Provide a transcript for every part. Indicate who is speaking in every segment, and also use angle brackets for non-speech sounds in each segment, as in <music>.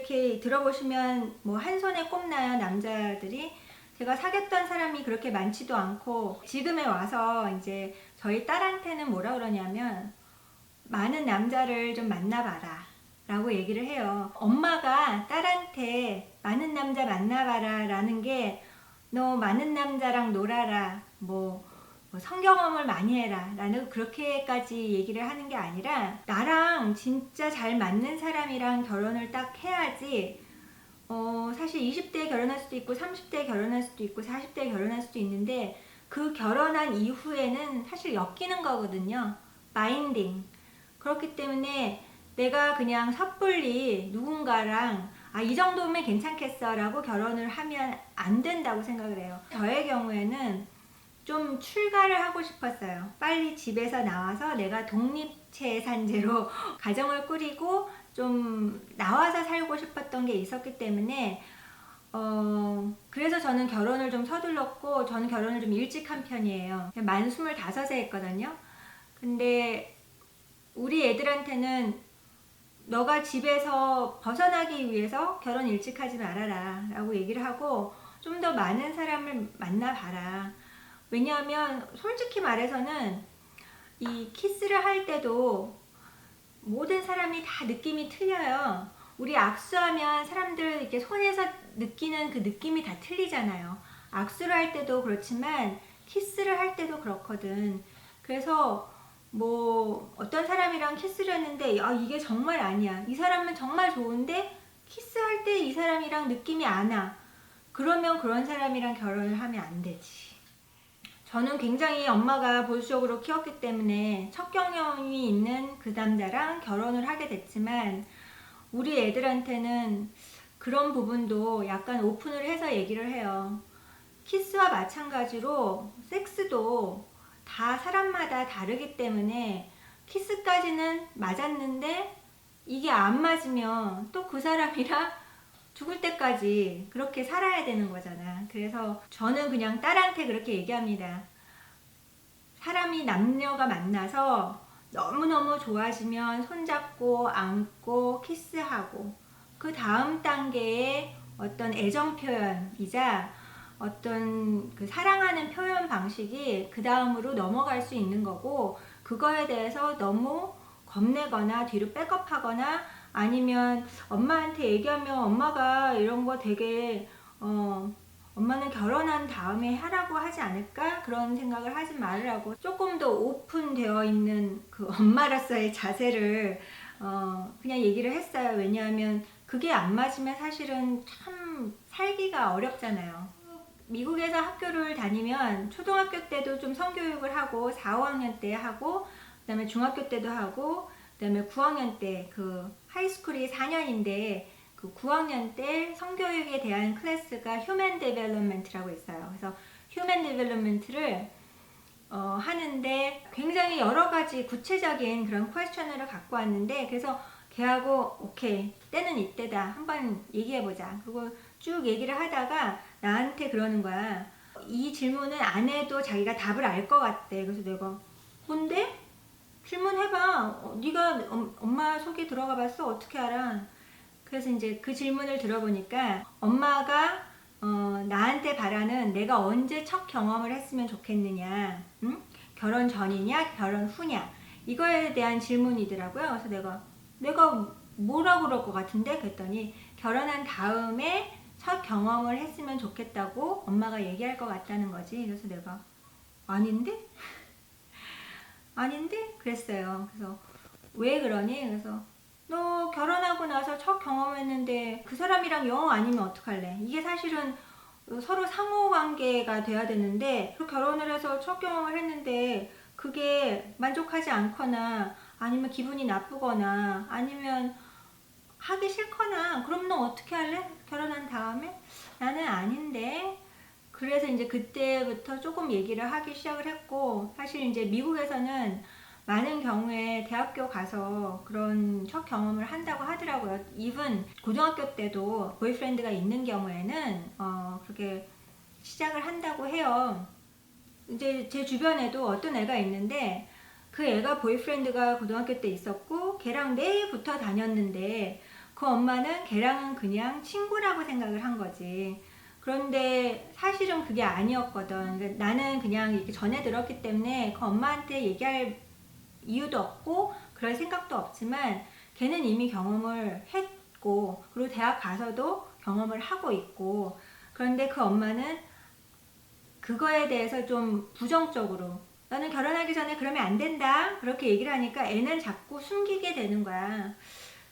Speaker 1: 이렇게 들어보시면 뭐 한 손에 꼽나요 남자들이? 제가 사귀었던 사람이 그렇게 많지도 않고 지금에 와서 이제 저희 딸한테는 뭐라 그러냐면 많은 남자를 좀 만나봐라 라고 얘기를 해요. 엄마가 딸한테 많은 남자 만나봐라 라는 게 너 많은 남자랑 놀아라 뭐 뭐 성경험을 많이 해라. 라는 그렇게까지 얘기를 하는 게 아니라 나랑 진짜 잘 맞는 사람이랑 결혼을 딱 해야지. 어 사실 20대에 결혼할 수도 있고 30대에 결혼할 수도 있고 40대에 결혼할 수도 있는데 그 결혼한 이후에는 사실 엮이는 거거든요. 바인딩. 그렇기 때문에 내가 그냥 섣불리 누군가랑 아 이 정도면 괜찮겠어 라고 결혼을 하면 안 된다고 생각을 해요. 저의 경우에는 좀 출가를 하고 싶었어요. 빨리 집에서 나와서 내가 독립재산제로 <laughs> 가정을 꾸리고 좀 나와서 살고 싶었던 게 있었기 때문에 어 그래서 저는 결혼을 좀 서둘렀고 저는 결혼을 좀 일찍 한 편이에요. 만 25에 했거든요. 근데 우리 애들한테는 너가 집에서 벗어나기 위해서 결혼 일찍 하지 말아라 라고 얘기를 하고 좀 더 많은 사람을 만나봐라. 왜냐하면 솔직히 말해서는 이 키스를 할 때도 모든 사람이 다 느낌이 틀려요. 우리 악수하면 사람들 이렇게 손에서 느끼는 그 느낌이 다 틀리잖아요. 악수를 할 때도 그렇지만 키스를 할 때도 그렇거든. 그래서 뭐 어떤 사람이랑 키스를 했는데 야 이게 정말 아니야. 이 사람은 정말 좋은데 키스할 때 이 사람이랑 느낌이 안 와. 그러면 그런 사람이랑 결혼을 하면 안 되지. 저는 굉장히 엄마가 보수적으로 키웠기 때문에 첫 경험이 있는 그 남자랑 결혼을 하게 됐지만 우리 애들한테는 그런 부분도 약간 오픈을 해서 얘기를 해요. 키스와 마찬가지로 섹스도 다 사람마다 다르기 때문에 키스까지는 맞았는데 이게 안 맞으면 또 그 사람이랑 죽을 때까지 그렇게 살아야 되는 거잖아. 그래서 저는 그냥 딸한테 그렇게 얘기합니다. 사람이 남녀가 만나서 너무너무 좋아지면 손잡고 안고 키스하고 그 다음 단계의 어떤 애정 표현이자 어떤 그 사랑하는 표현 방식이 그 다음으로 넘어갈 수 있는 거고 그거에 대해서 너무 겁내거나 뒤로 백업하거나 아니면 엄마한테 얘기하면 엄마가 이런 거 되게 어 엄마는 결혼한 다음에 하라고 하지 않을까? 그런 생각을 하지 말으라고. 조금 더 오픈되어 있는 그 엄마로서의 자세를 어 그냥 얘기를 했어요. 왜냐하면 그게 안 맞으면 사실은 참 살기가 어렵잖아요. 미국에서 학교를 다니면 초등학교 때도 좀 성교육을 하고 4, 5학년 때 하고 그다음에 중학교 때도 하고 그다음에 9학년 때 그 하이스쿨이 4년인데 그 9학년 때 성교육에 대한 클래스가 휴먼 데벨롭먼트라고 있어요. 그래서 휴먼 데벨롭먼트를 어, 하는데 굉장히 여러 가지 구체적인 그런 퀘스천을 갖고 왔는데 그래서 걔하고 오케이 때는 이때다 한번 얘기해 보자. 그리고 쭉 얘기를 하다가 나한테 그러는 거야. 이 질문은 안 해도 자기가 답을 알 것 같대. 그래서 내가 뭔데? 질문해봐. 어, 네가 엄- 엄마 속에 들어가 봤어? 어떻게 알아? 그래서 이제 그 질문을 들어보니까 엄마가 어, 나한테 바라는 내가 언제 첫 경험을 했으면 좋겠느냐, 응? 결혼 전이냐, 결혼 후냐 이거에 대한 질문이더라고요. 그래서 내가 내가 뭐라 그럴 것 같은데 그랬더니 결혼한 다음에 첫 경험을 했으면 좋겠다고 엄마가 얘기할 것 같다는 거지. 그래서 내가 아닌데? 아닌데? 그랬어요. 그래서 왜 그러니? 그래서 너 결혼하고 나서 첫 경험했는데 그 사람이랑 영 아니면 어떡할래? 이게 사실은 서로 상호 관계가 돼야 되는데 그 결혼을 해서 첫 경험을 했는데 그게 만족하지 않거나 아니면 기분이 나쁘거나 아니면 하기 싫거나 그럼 너 어떻게 할래? 결혼한 다음에? 나는 아닌데 그래서 이제 그때부터 조금 얘기를 하기 시작을 했고 사실 이제 미국에서는 많은 경우에 대학교 가서 그런 첫 경험을 한다고 하더라고요. 이분 고등학교 때도 보이프렌드가 있는 경우에는 어 그렇게 시작을 한다고 해요. 이제 제 주변에도 어떤 애가 있는데 그 애가 보이프렌드가 고등학교 때 있었고 걔랑 내일 붙어 다녔는데 그 엄마는 걔랑은 그냥 친구라고 생각을 한 거지. 그런데 사실은 그게 아니었거든. 그러니까 나는 그냥 이렇게 전해 들었기 때문에 그 엄마한테 얘기할 이유도 없고 그럴 생각도 없지만 걔는 이미 경험을 했고 그리고 대학 가서도 경험을 하고 있고 그런데 그 엄마는 그거에 대해서 좀 부정적으로 나는 결혼하기 전에 그러면 안 된다 그렇게 얘기를 하니까 애는 자꾸 숨기게 되는 거야.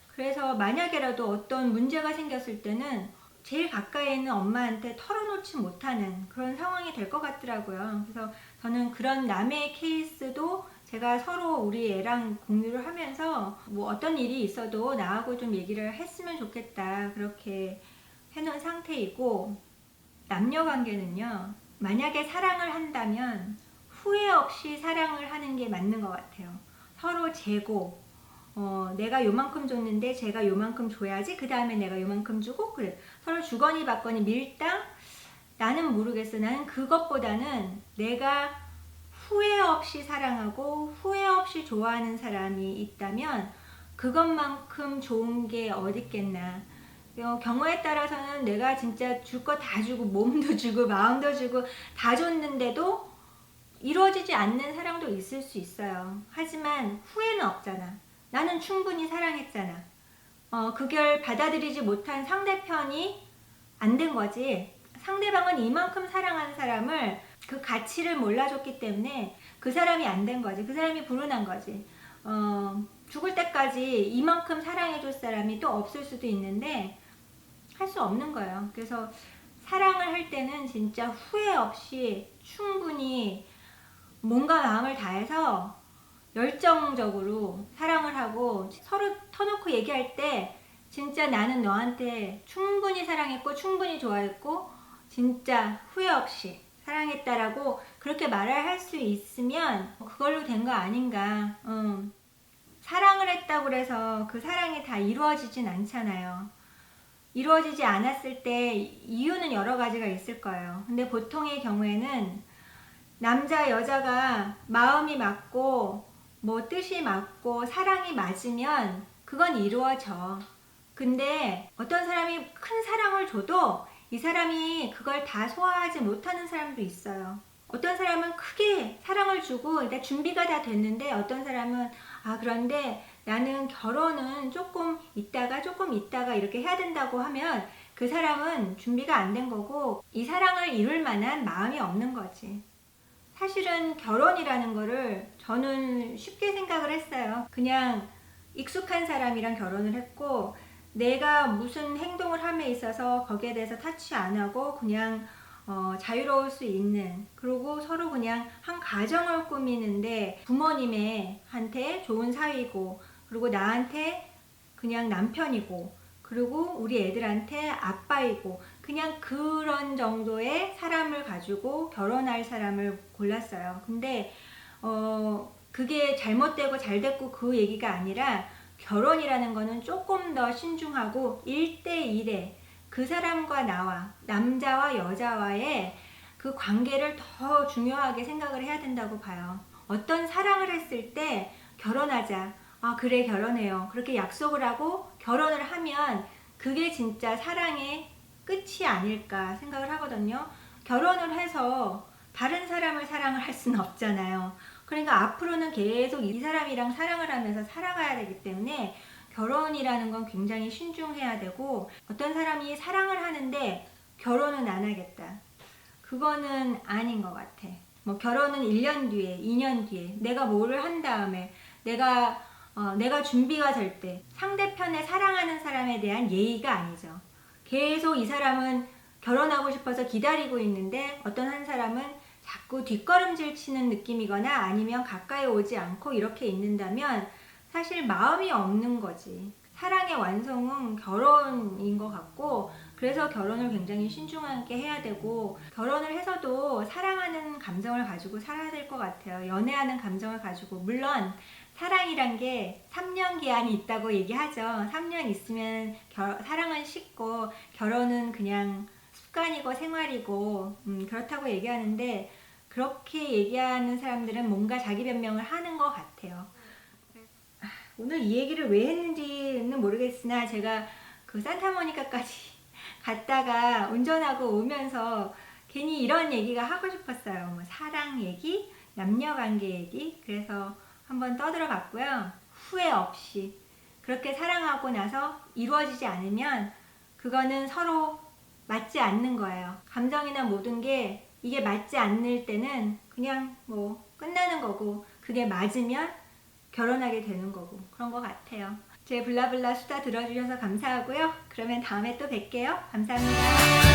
Speaker 1: 그래서 만약에라도 어떤 문제가 생겼을 때는 제일 가까이 있는 엄마한테 털어놓지 못하는 그런 상황이 될 것 같더라고요. 그래서 저는 그런 남의 케이스도 제가 서로 우리 애랑 공유를 하면서 뭐 어떤 일이 있어도 나하고 좀 얘기를 했으면 좋겠다. 그렇게 해놓은 상태이고 남녀 관계는요. 만약에 사랑을 한다면 후회 없이 사랑을 하는 게 맞는 것 같아요. 서로 재고 어, 내가 요만큼 줬는데 제가 요만큼 줘야지 그 다음에 내가 요만큼 주고 그래. 서로 주거니 받거니 밀당? 나는 모르겠어. 나는 그것보다는 내가 후회 없이 사랑하고 후회 없이 좋아하는 사람이 있다면 그것만큼 좋은 게 어딨겠나. 어, 경우에 따라서는 내가 진짜 줄 거 다 주고 몸도 주고 마음도 주고 다 줬는데도 이루어지지 않는 사랑도 있을 수 있어요. 하지만 후회는 없잖아 나는 충분히 사랑했잖아. 어, 그걸 받아들이지 못한 상대편이 안 된 거지. 상대방은 이만큼 사랑한 사람을 그 가치를 몰라줬기 때문에 그 사람이 안 된 거지. 그 사람이 불운한 거지. 어, 죽을 때까지 이만큼 사랑해줄 사람이 또 없을 수도 있는데 할 수 없는 거예요. 그래서 사랑을 할 때는 진짜 후회 없이 충분히 뭔가 마음을 다해서 열정적으로 사랑을 하고 서로 터놓고 얘기할 때 진짜 나는 너한테 충분히 사랑했고 충분히 좋아했고 진짜 후회 없이 사랑했다라고 그렇게 말을 할 수 있으면 그걸로 된 거 아닌가. 음. 사랑을 했다고 그래서 그 사랑이 다 이루어지진 않잖아요. 이루어지지 않았을 때 이유는 여러 가지가 있을 거예요. 근데 보통의 경우에는 남자 여자가 마음이 맞고 뭐 뜻이 맞고 사랑이 맞으면 그건 이루어져. 근데 어떤 사람이 큰 사랑을 줘도 이 사람이 그걸 다 소화하지 못하는 사람도 있어요. 어떤 사람은 크게 사랑을 주고 일단 준비가 다 됐는데 어떤 사람은 아 그런데 나는 결혼은 조금 있다가 조금 있다가 이렇게 해야 된다고 하면 그 사람은 준비가 안 된 거고 이 사랑을 이룰 만한 마음이 없는 거지. 사실은 결혼이라는 거를 저는 쉽게 생각을 했어요. 그냥 익숙한 사람이랑 결혼을 했고 내가 무슨 행동을 함에 있어서 거기에 대해서 타치 안 하고 그냥 어, 자유로울 수 있는 그리고 서로 그냥 한 가정을 꾸미는데 부모님의 한테 좋은 사위고 그리고 나한테 그냥 남편이고 그리고 우리 애들한테 아빠이고 그냥 그런 정도의 사람을 가지고 결혼할 사람을 골랐어요. 근데 어 그게 잘못되고 잘 됐고 그 얘기가 아니라 결혼이라는 거는 조금 더 신중하고 1대1의 그 사람과 나와 남자와 여자와의 그 관계를 더 중요하게 생각을 해야 된다고 봐요. 어떤 사랑을 했을 때 결혼하자. 아, 그래, 결혼해요. 그렇게 약속을 하고 결혼을 하면 그게 진짜 사랑의 끝이 아닐까 생각을 하거든요. 결혼을 해서 다른 사람을 사랑을 할 수는 없잖아요. 그러니까 앞으로는 계속 이 사람이랑 사랑을 하면서 살아가야 되기 때문에 결혼이라는 건 굉장히 신중해야 되고 어떤 사람이 사랑을 하는데 결혼은 안 하겠다. 그거는 아닌 것 같아. 뭐 결혼은 1년 뒤에, 2년 뒤에 내가 뭐를 한 다음에 내가 어, 내가 준비가 될 때 상대편의 사랑하는 사람에 대한 예의가 아니죠. 계속 이 사람은 결혼하고 싶어서 기다리고 있는데 어떤 한 사람은 자꾸 뒷걸음질 치는 느낌이거나 아니면 가까이 오지 않고 이렇게 있는다면 사실 마음이 없는 거지. 사랑의 완성은 결혼인 것 같고 그래서 결혼을 굉장히 신중하게 해야 되고 결혼을 해서도 사랑하는 감정을 가지고 살아야 될 것 같아요. 연애하는 감정을 가지고 물론 사랑이란 게 3년 기한이 있다고 얘기하죠. 3년 있으면 결, 사랑은 쉽고 결혼은 그냥 습관이고 생활이고 음, 그렇다고 얘기하는데 그렇게 얘기하는 사람들은 뭔가 자기 변명을 하는 것 같아요. 오늘 이 얘기를 왜 했는지는 모르겠으나 제가 그 산타모니카까지 <laughs> 갔다가 운전하고 오면서 괜히 이런 얘기가 하고 싶었어요. 뭐 사랑 얘기, 남녀 관계 얘기. 그래서 한번 떠들어 봤고요. 후회 없이 그렇게 사랑하고 나서 이루어지지 않으면 그거는 서로 맞지 않는 거예요. 감정이나 모든 게 이게 맞지 않을 때는 그냥 뭐 끝나는 거고 그게 맞으면 결혼하게 되는 거고 그런 것 같아요. 제 블라블라 수다 들어주셔서 감사하고요. 그러면 다음에 또 뵐게요. 감사합니다.